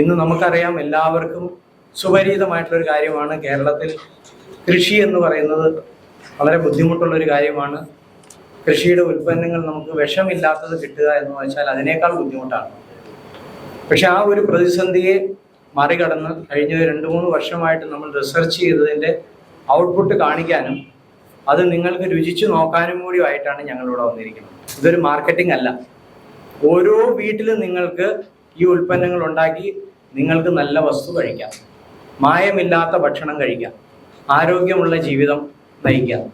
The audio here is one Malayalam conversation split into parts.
ഇന്ന് നമുക്കറിയാം എല്ലാവർക്കും സുപരീതമായിട്ടുള്ളൊരു കാര്യമാണ്. കേരളത്തിൽ കൃഷി എന്ന് പറയുന്നത് വളരെ ബുദ്ധിമുട്ടുള്ളൊരു കാര്യമാണ്. കൃഷിയുടെ ഉൽപ്പന്നങ്ങൾ നമുക്ക് വിഷമില്ലാത്തത് കിട്ടുക എന്ന് വെച്ചാൽ അതിനേക്കാൾ ബുദ്ധിമുട്ടാണ്. പക്ഷെ ആ ഒരു പ്രതിസന്ധിയെ മറികടന്ന് കഴിഞ്ഞ രണ്ട് മൂന്ന് വർഷമായിട്ട് നമ്മൾ റിസർച്ച് ചെയ്തതിന്റെ ഔട്ട്പുട്ട് കാണിക്കാനും അത് നിങ്ങൾക്ക് രുചിച്ചു നോക്കാനും കൂടി ആയിട്ടാണ് ഞങ്ങളിവിടെ വന്നിരിക്കുന്നത്. ഇതൊരു മാർക്കറ്റിംഗ് അല്ല. ഓരോ വീട്ടിലും നിങ്ങൾക്ക് ഈ ഉൽപ്പന്നങ്ങൾ ഉണ്ടാക്കി നിങ്ങൾക്ക് നല്ല വസ്തു കഴിക്കാം. മായമില്ലാത്ത ഭക്ഷണം കഴിക്കാം. ആരോഗ്യമുള്ള ജീവിതം നയിക്കാം.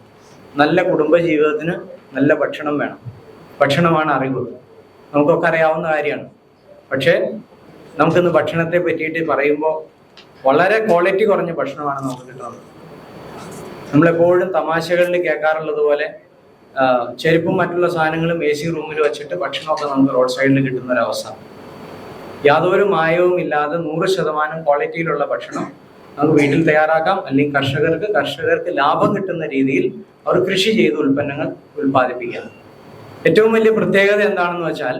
നല്ല കുടുംബ ജീവിതത്തിന് നല്ല ഭക്ഷണം വേണം. ഭക്ഷണമാണ് അറിവ്. നമുക്കൊക്കെ അറിയാവുന്ന കാര്യമാണ്. പക്ഷേ നമുക്കിന്ന് ഭക്ഷണത്തെ പറ്റിയിട്ട് പറയുമ്പോൾ വളരെ ക്വാളിറ്റി കുറഞ്ഞ ഭക്ഷണമാണ് നമുക്ക് കിട്ടുന്നത്. നമ്മളെപ്പോഴും തമാശകളിൽ കേൾക്കാറുള്ളത് പോലെ ചെരുപ്പും മറ്റുള്ള സാധനങ്ങളും എ സി റൂമിൽ വെച്ചിട്ട് ഭക്ഷണമൊക്കെ നമുക്ക് റോഡ് സൈഡിൽ കിട്ടുന്ന ഒരു അവസ്ഥ. യാതൊരു മായവും ഇല്ലാതെ നൂറ് ശതമാനം ക്വാളിറ്റിയിലുള്ള ഭക്ഷണം നമുക്ക് വീട്ടിൽ തയ്യാറാക്കാം. അല്ലെങ്കിൽ കർഷകർക്ക് കർഷകർക്ക് ലാഭം കിട്ടുന്ന രീതിയിൽ അവർ കൃഷി ചെയ്ത് ഉൽപ്പന്നങ്ങൾ ഉൽപ്പാദിപ്പിക്കാം ഏറ്റവും വലിയ പ്രത്യേകത എന്താണെന്ന് വെച്ചാൽ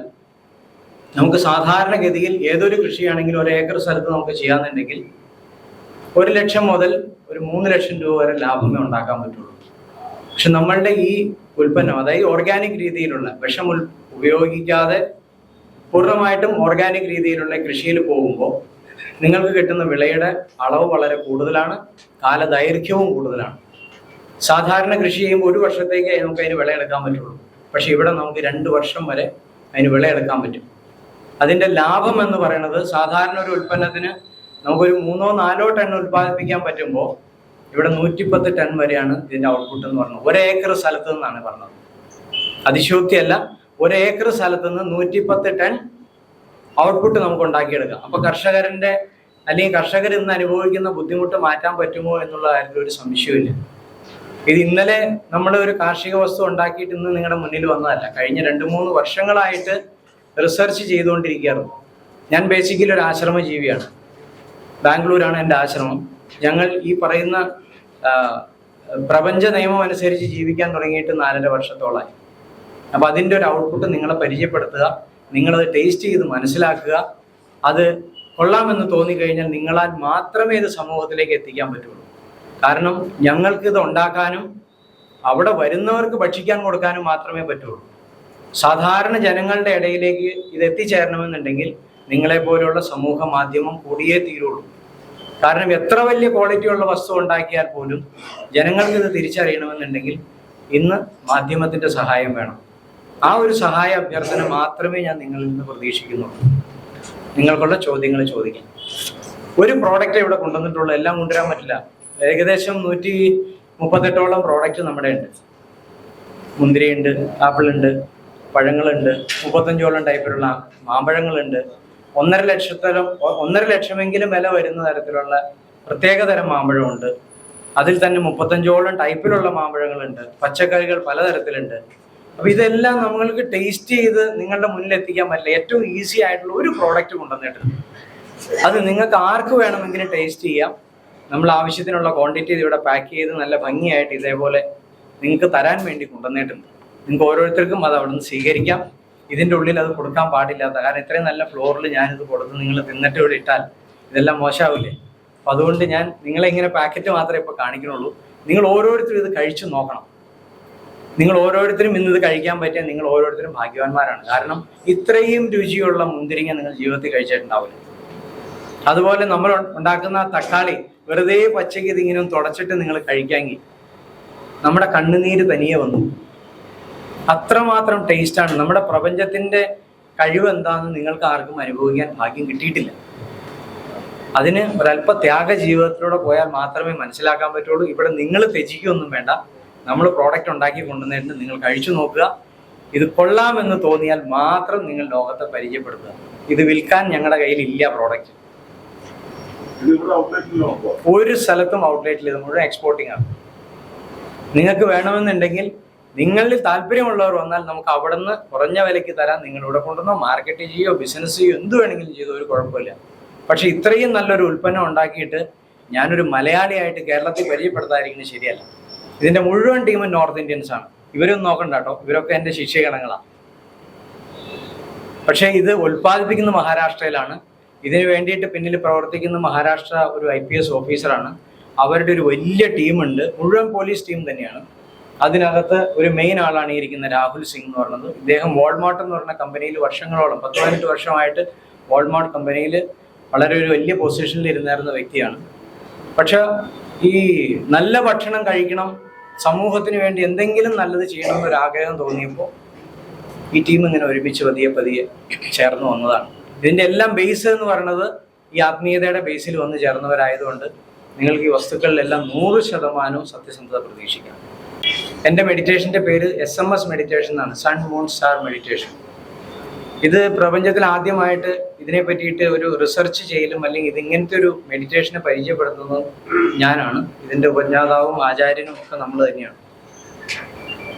നമുക്ക് സാധാരണഗതിയിൽ ഏതൊരു കൃഷിയാണെങ്കിലും ഒരു ഏക്കർ സ്ഥലത്ത് നമുക്ക് ചെയ്യാന്നുണ്ടെങ്കിൽ ഒരു ലക്ഷം മുതൽ ഒരു മൂന്ന് ലക്ഷം രൂപ വരെ ലാഭമേ ഉണ്ടാക്കാൻ പറ്റുള്ളൂ. പക്ഷെ നമ്മളുടെ ഈ ഉൽപ്പന്നം അതായത് ഓർഗാനിക് രീതിയിലുള്ള വിഷം ഉപയോഗിക്കാതെ പൂർണമായിട്ടും ഓർഗാനിക് രീതിയിലുള്ള കൃഷിയിൽ പോകുമ്പോൾ നിങ്ങൾക്ക് കിട്ടുന്ന വിളയുടെ അളവ് വളരെ കൂടുതലാണ് കാലദൈർഘ്യവും കൂടുതലാണ്. സാധാരണ കൃഷി ചെയ്യുമ്പോൾ ഒരു വർഷത്തേക്ക് നമുക്ക് അതിന് വിളയെടുക്കാൻ പറ്റുള്ളൂ. പക്ഷെ ഇവിടെ നമുക്ക് രണ്ട് വർഷം വരെ അതിന് വിളയെടുക്കാൻ പറ്റും. അതിന്റെ ലാഭം എന്ന് പറയുന്നത് സാധാരണ ഒരു ഉൽപ്പന്നത്തിന് നമുക്കൊരു മൂന്നോ നാലോ ടൺ ഉൽപ്പാദിപ്പിക്കാൻ പറ്റുമ്പോൾ ഇവിടെ നൂറ്റിപ്പത്ത് ടൺ വരെയാണ് ഇതിന്റെ ഔട്ട്പുട്ട് എന്ന് പറഞ്ഞത്. ഒരേക്കർ സ്ഥലത്ത് നിന്നാണ് പറഞ്ഞത്. അതിശോക്തിയല്ല ഒരേക്കർ സ്ഥലത്ത് നിന്ന് നൂറ്റിപ്പത്ത് ടൺ ഔട്ട്പുട്ട് നമുക്ക് ഉണ്ടാക്കിയെടുക്കാം. അപ്പൊ കർഷകരുടെ അല്ലെങ്കിൽ കർഷകർ ഇന്ന് അനുഭവിക്കുന്ന ബുദ്ധിമുട്ട് മാറ്റാൻ പറ്റുമോ എന്നുള്ള കാര്യത്തിൽ ഒരു സംശയമില്ല. ഇത് ഇന്നലെ നമ്മൾ ഒരു കാർഷിക വസ്തു ഉണ്ടാക്കിയിട്ട് ഇന്ന് നിങ്ങളുടെ മുന്നിൽ വന്നതല്ല. കഴിഞ്ഞ രണ്ട് മൂന്ന് വർഷങ്ങളായിട്ട് റിസർച്ച് ചെയ്തുകൊണ്ടിരിക്കുകയായിരുന്നു ഞാൻ ബേസിക്കലി ഒരു ആശ്രമ ജീവിയാണ് ബാംഗ്ലൂരാണ് എന്റെ ആശ്രമം. ഞങ്ങൾ ഈ പറയുന്ന പ്രപഞ്ച നിയമം അനുസരിച്ച് ജീവിക്കാൻ തുടങ്ങിയിട്ട് നാലര വർഷത്തോളമായി അപ്പൊ അതിന്റെ ഒരു ഔട്ട്പുട്ട് നിങ്ങളെ പരിചയപ്പെടുത്തുക നിങ്ങളത് ടേസ്റ്റ് ചെയ്ത് മനസ്സിലാക്കുക. അത് കൊള്ളാമെന്ന് തോന്നിക്കഴിഞ്ഞാൽ നിങ്ങളാൽ മാത്രമേ ഇത് സമൂഹത്തിലേക്ക് എത്തിക്കാൻ പറ്റുള്ളൂ. കാരണം ഞങ്ങൾക്ക് ഇത് ഉണ്ടാക്കാനും അവിടെ വരുന്നവർക്ക് ഭക്ഷിക്കാൻ കൊടുക്കാനും മാത്രമേ പറ്റുള്ളൂ. സാധാരണ ജനങ്ങളുടെ ഇടയിലേക്ക് ഇത് എത്തിച്ചേരണമെന്നുണ്ടെങ്കിൽ നിങ്ങളെ പോലെയുള്ള സമൂഹ മാധ്യമം കൂടിയേ തീരുള്ളൂ. കാരണം എത്ര വലിയ ക്വാളിറ്റിയുള്ള വസ്തു ഉണ്ടാക്കിയാൽ പോലും ജനങ്ങൾക്ക് ഇത് തിരിച്ചറിയണമെന്നുണ്ടെങ്കിൽ ഇന്ന് മാധ്യമത്തിന്റെ സഹായം വേണം. ആ ഒരു സഹായ അഭ്യർത്ഥന മാത്രമേ ഞാൻ നിങ്ങളിൽ നിന്ന് പ്രതീക്ഷിക്കുന്നുള്ളൂ. നിങ്ങൾക്കുള്ള ചോദ്യങ്ങൾ ചോദിക്കാം. ഒരു പ്രോഡക്റ്റ് ഇവിടെ കൊണ്ടുവന്നിട്ടുള്ളൂ എല്ലാം കൊണ്ടുവരാൻ പറ്റില്ല. ഏകദേശം നൂറ്റി മുപ്പത്തെട്ടോളം പ്രോഡക്റ്റ് നമ്മുടെ ഉണ്ട്. മുന്തിരിയുണ്ട് ആപ്പിളുണ്ട് പഴങ്ങളുണ്ട് മുപ്പത്തഞ്ചോളം ടൈപ്പിലുള്ള മാമ്പഴങ്ങളുണ്ട്. ഒന്നര ലക്ഷത്തോളം ഒന്നര ലക്ഷമെങ്കിലും വില വരുന്ന തരത്തിലുള്ള പ്രത്യേക തരം മാമ്പഴമുണ്ട്. അതിൽ തന്നെ മുപ്പത്തഞ്ചോളം ടൈപ്പിലുള്ള മാമ്പഴങ്ങളുണ്ട്. പച്ചക്കറികൾ പലതരത്തിലുണ്ട്. അപ്പൊ ഇതെല്ലാം നമ്മൾക്ക് ടേസ്റ്റ് ചെയ്ത് നിങ്ങളുടെ മുന്നിൽ എത്തിക്കാൻ പറ്റില്ല. ഏറ്റവും ഈസി ആയിട്ടുള്ള ഒരു പ്രോഡക്റ്റ് കൊണ്ടുവന്നിട്ടുണ്ട് അത് നിങ്ങൾക്ക് ആർക്ക് വേണമെങ്കിലും ടേസ്റ്റ് ചെയ്യാം. നമ്മൾ ആവശ്യത്തിനുള്ള ക്വാണ്ടിറ്റി ഇവിടെ പാക്ക് ചെയ്ത് നല്ല ഭംഗിയായിട്ട് ഇതേപോലെ നിങ്ങൾക്ക് തരാൻ വേണ്ടി കൊണ്ടുവന്നിട്ടുണ്ട്. നിങ്ങൾക്ക് ഓരോരുത്തർക്കും അത് അവിടെ നിന്ന് സ്വീകരിക്കാം. ഇതിന്റെ ഉള്ളിൽ അത് കൊടുക്കാൻ പാടില്ലാത്ത കാരണം ഇത്രയും നല്ല ഫ്ലോറിൽ ഞാനിത് കൊടുത്ത് നിങ്ങൾ തിന്നിട്ട് ഇവിടെ ഇട്ടാൽ ഇതെല്ലാം മോശമാവില്ലേ? അപ്പം അതുകൊണ്ട് ഞാൻ നിങ്ങളെ ഇങ്ങനെ പാക്കറ്റ് മാത്രമേ ഇപ്പോൾ കാണിക്കുന്നുള്ളൂ. നിങ്ങൾ ഓരോരുത്തരും ഇത് കഴിച്ചു നോക്കണം. നിങ്ങൾ ഓരോരുത്തരും ഇന്നത് കഴിക്കാൻ പറ്റിയ നിങ്ങൾ ഓരോരുത്തരും ഭാഗ്യവാന്മാരാണ്. കാരണം ഇത്രയും രുചിയുള്ള മുന്തിരിങ്ങ നിങ്ങൾ ജീവിതത്തിൽ കഴിച്ചിട്ടുണ്ടാവില്ല. അതുപോലെ നമ്മൾ ഉണ്ടാക്കുന്ന തക്കാളി വെറുതെ പച്ചയ്ക്ക് ഇതിങ്ങനെ തുടച്ചിട്ട് നിങ്ങൾ കഴിക്കാമെങ്കിൽ നമ്മുടെ കണ്ണുനീര് തനിയെ വന്നു. അത്രമാത്രം ടേസ്റ്റാണ് നമ്മുടെ പ്രപഞ്ചത്തിന്റെ കഴിവ് എന്താണെന്ന് നിങ്ങൾക്ക് ആർക്കും അനുഭവിക്കാൻ ഭാഗ്യം കിട്ടിയിട്ടില്ല. അതിന് ഒരല്പ ത്യാഗ ജീവിതത്തിലൂടെ പോയാൽ മാത്രമേ മനസ്സിലാക്കാൻ പറ്റുള്ളൂ. ഇവിടെ നിങ്ങൾ ത്യജിക്കൊന്നും വേണ്ട. നമ്മൾ പ്രോഡക്റ്റ് ഉണ്ടാക്കി കൊണ്ടുവന്നിട്ട് നിങ്ങൾ കഴിച്ചു നോക്കുക. ഇത് കൊള്ളാമെന്ന് തോന്നിയാൽ മാത്രം നിങ്ങൾ ലോകത്തെ പരിചയപ്പെടുത്തുക. ഇത് വിൽക്കാൻ ഞങ്ങളുടെ കയ്യിൽ ഇല്ല പ്രോഡക്റ്റ് ഒരു സ്ഥലത്തും ഔട്ട്ലെറ്റിൽ ഇത് മുഴുവൻ എക്സ്പോർട്ടിംഗ് ആണ്. നിങ്ങൾക്ക് വേണമെന്നുണ്ടെങ്കിൽ നിങ്ങളിൽ താല്പര്യമുള്ളവർ വന്നാൽ നമുക്ക് അവിടെ നിന്ന് കുറഞ്ഞ വിലയ്ക്ക് തരാം. നിങ്ങൾ ഇവിടെ കൊണ്ടുവന്നോ മാർക്കറ്റ് ചെയ്യോ ബിസിനസ് ചെയ്യോ എന്ത് വേണമെങ്കിലും ചെയ്തോ ഒരു കുഴപ്പമില്ല. പക്ഷെ ഇത്രയും നല്ലൊരു ഉൽപ്പന്നം ഉണ്ടാക്കിയിട്ട് ഞാനൊരു മലയാളിയായിട്ട് കേരളത്തിൽ പരിചയപ്പെടുത്താതിരിക്കുന്നത് ശരിയല്ല. ഇതിന്റെ മുഴുവൻ ടീമും നോർത്ത് ഇന്ത്യൻസ് ആണ്. ഇവരൊന്നും നോക്കണ്ട കേട്ടോ. ഇവരൊക്കെ എന്റെ ശിഷ്യഗണങ്ങളാണ് പക്ഷേ ഇത് ഉൽപ്പാദിപ്പിക്കുന്ന മഹാരാഷ്ട്രയിലാണ്. ഇതിനു വേണ്ടിയിട്ട് പിന്നിൽ പ്രവർത്തിക്കുന്ന മഹാരാഷ്ട്ര ഒരു ഐ പി എസ് ഓഫീസറാണ് അവരുടെ ഒരു വലിയ ടീമുണ്ട് മുഴുവൻ പോലീസ് ടീം തന്നെയാണ്. അതിനകത്ത് ഒരു മെയിൻ ആളാണ് ഇരിക്കുന്ന രാഹുൽ സിംഗ് എന്ന് പറയുന്നത്. ഇദ്ദേഹം വോൾമാർട്ട് എന്ന് പറഞ്ഞ കമ്പനിയിൽ വർഷങ്ങളോളം പത്ത് പതിനെട്ട് വർഷമായിട്ട് വോൾമാർട്ട് കമ്പനിയിൽ വളരെ ഒരു വലിയ പൊസിഷനിൽ ഇരുന്നായിരുന്ന വ്യക്തിയാണ്. പക്ഷേ ഈ നല്ല ഭക്ഷണം കഴിക്കണം സമൂഹത്തിന് വേണ്ടി എന്തെങ്കിലും നല്ലത് ചെയ്യണം എന്നൊരു ആഗ്രഹം തോന്നിയപ്പോൾ ഈ ടീം ഇങ്ങനെ ഒരുമിച്ച് പതിയെ പതിയെ ചേർന്ന് വന്നതാണ്. ഇതിന്റെ എല്ലാം ബേസ് എന്ന് പറയുന്നത് ഈ ആത്മീയതയുടെ ബേസിൽ വന്ന് ചേർന്നവരായതുകൊണ്ട് നിങ്ങൾക്ക് ഈ വസ്തുക്കളിലെല്ലാം നൂറ് ശതമാനവും സത്യസന്ധത പ്രതീക്ഷിക്കാം. എന്റെ മെഡിറ്റേഷന്റെ പേര് എസ് എം എസ് മെഡിറ്റേഷൻ എന്നാണ്. സൺ മൂൺ സ്റ്റാർ മെഡിറ്റേഷൻ ഇത് പ്രപഞ്ചത്തിൽ ആദ്യമായിട്ട് ഇതിനെ പറ്റിയിട്ട് ഒരു റിസർച്ച് ചെയ്യലും അല്ലെങ്കിൽ ഇത് ഇങ്ങനത്തെ ഒരു മെഡിറ്റേഷനെ പരിചയപ്പെടുത്തുന്നത് ഞാനാണ്. ഇതിന്റെ ഉപജ്ഞാതാവും ആചാര്യനും ഒക്കെ നമ്മൾ തന്നെയാണ്.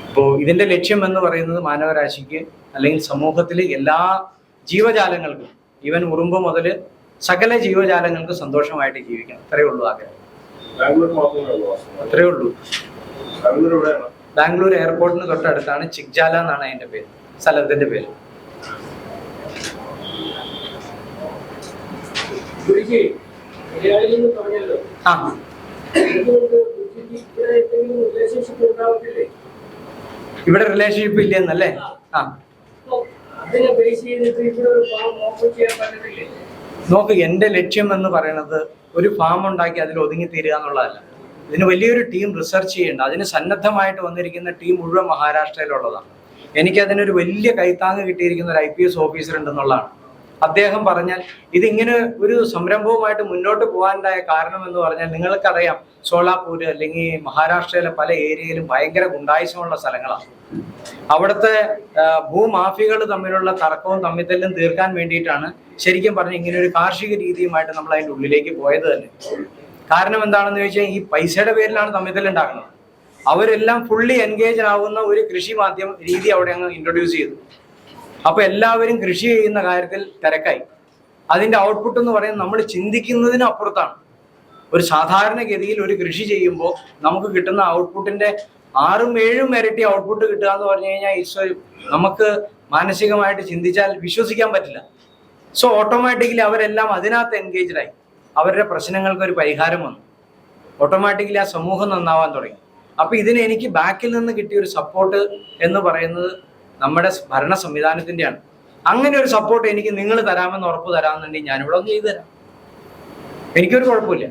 അപ്പോൾ ഇതിന്റെ ലക്ഷ്യം എന്ന് പറയുന്നത് മാനവരാശിക്ക് അല്ലെങ്കിൽ സമൂഹത്തിൽ എല്ലാ ജീവജാലങ്ങൾക്കും ഈവൻ ഉറുമ്പ് മുതൽ സകല ജീവജാലങ്ങൾക്ക് സന്തോഷമായിട്ട് ജീവിക്കണം അത്രയേ ഉള്ളൂ ആഗ്രഹം. അത്രയേ ഉള്ളൂ. ബാംഗ്ലൂർ എയർപോർട്ടിന് തൊട്ടടുത്താണ് ചിക്ജാല എന്നാണ് അതിന്റെ പേര് സ്ഥലത്തിന്റെ പേര്. ആ. ഇവിടെ റിലേഷൻഷിപ്പ് ഇല്ലെന്നല്ലേ? ആ. നോക്ക് എന്റെ ലക്ഷ്യം എന്ന് പറയുന്നത് ഒരു ഫാം ഉണ്ടാക്കി അതിൽ ഒതുങ്ങി തീരുക എന്നുള്ളതല്ല. ഇതിന് വലിയൊരു ടീം റിസർച്ച് ചെയ്യേണ്ട. അതിന് സന്നദ്ധമായിട്ട് വന്നിരിക്കുന്ന ടീം മുഴുവൻ മഹാരാഷ്ട്രയിലുള്ളതാണ്. എനിക്കതിനൊരു വലിയ കൈത്താങ്ങ് കിട്ടിയിരിക്കുന്ന ഒരു ഐ പി എസ് ഓഫീസർ ഉണ്ടെന്നുള്ളതാണ്. അദ്ദേഹം പറഞ്ഞാൽ ഇതിങ്ങനെ ഒരു സംരംഭവുമായിട്ട് മുന്നോട്ട് പോകാനുണ്ടായ കാരണം എന്ന് പറഞ്ഞാൽ നിങ്ങൾക്കറിയാം സോളാപൂര് അല്ലെങ്കിൽ മഹാരാഷ്ട്രയിലെ പല ഏരിയയിലും ഭയങ്കര ഗുണ്ടായുസമുള്ള സ്ഥലങ്ങളാണ്. അവിടുത്തെ ഭൂമാഫികൾ തമ്മിലുള്ള തർക്കവും തമ്മിത്തല്ലും തീർക്കാൻ വേണ്ടിയിട്ടാണ് ശരിക്കും പറഞ്ഞ ഇങ്ങനെ ഒരു കാർഷിക രീതിയുമായിട്ട് നമ്മൾ അതിന്റെ ഉള്ളിലേക്ക് പോയത് തന്നെ. കാരണം എന്താണെന്ന് ചോദിച്ചാൽ ഈ പൈസയുടെ പേരിലാണ് തമ്മിത്തല്ല് ഉണ്ടാക്കുന്നത് അവരെല്ലാം ഫുള്ളി എൻഗേജ് ആവുന്ന ഒരു കൃഷി മാധ്യമ രീതി അവിടെ അങ്ങ് ഇൻട്രൊഡ്യൂസ് ചെയ്തു. അപ്പൊ എല്ലാവരും കൃഷി ചെയ്യുന്ന കാര്യത്തിൽ തിരക്കായി. അതിന്റെ ഔട്ട്പുട്ട് എന്ന് പറയുന്നത് നമ്മൾ ചിന്തിക്കുന്നതിനപ്പുറത്താണ് ഒരു സാധാരണഗതിയിൽ ഒരു കൃഷി ചെയ്യുമ്പോൾ നമുക്ക് കിട്ടുന്ന ഔട്ട്പുട്ടിന്റെ ആറും ഏഴും ഇരട്ടി ഔട്ട്പുട്ട് കിട്ടുക എന്ന് പറഞ്ഞു കഴിഞ്ഞാൽ ഈശ്വര നമുക്ക് മാനസികമായിട്ട് ചിന്തിച്ചാൽ വിശ്വസിക്കാൻ പറ്റില്ല. സോ ഓട്ടോമാറ്റിക്കലി അവരെല്ലാം അതിനകത്ത് എൻഗേജ്ഡ് ആയി. അവരുടെ പ്രശ്നങ്ങൾക്ക് ഒരു പരിഹാരം വന്നു. ഓട്ടോമാറ്റിക്കലി ആ സമൂഹം നന്നാവാൻ തുടങ്ങി. അപ്പൊ ഇതിന് എനിക്ക് ബാക്കിൽ നിന്ന് കിട്ടിയ ഒരു സപ്പോർട്ട് എന്ന് പറയുന്നത് നമ്മുടെ ഭരണ സംവിധാനത്തിന്റെയാണ്. അങ്ങനെ ഒരു സപ്പോർട്ട് എനിക്ക് നിങ്ങൾ തരാമെന്ന് ഉറപ്പ് തരാമെന്നുണ്ടെങ്കിൽ ഞാനിവിടെ ഒന്ന് ചെയ്തു തരാം എനിക്കൊരു കുഴപ്പമില്ല.